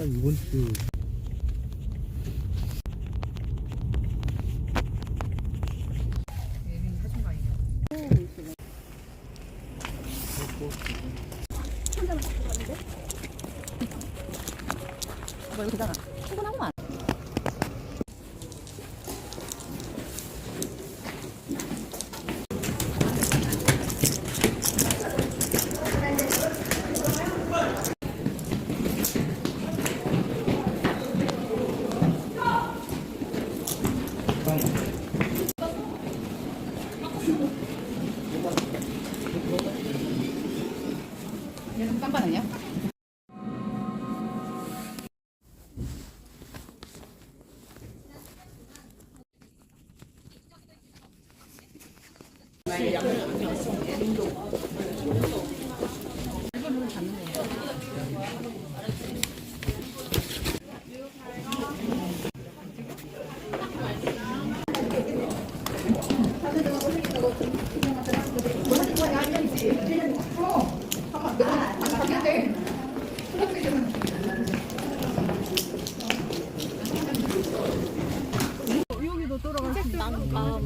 딱 이번 주거 아니냐? 뭐 이거 되잖아. 출근 얘는 깜빡 아니야? 나는 아,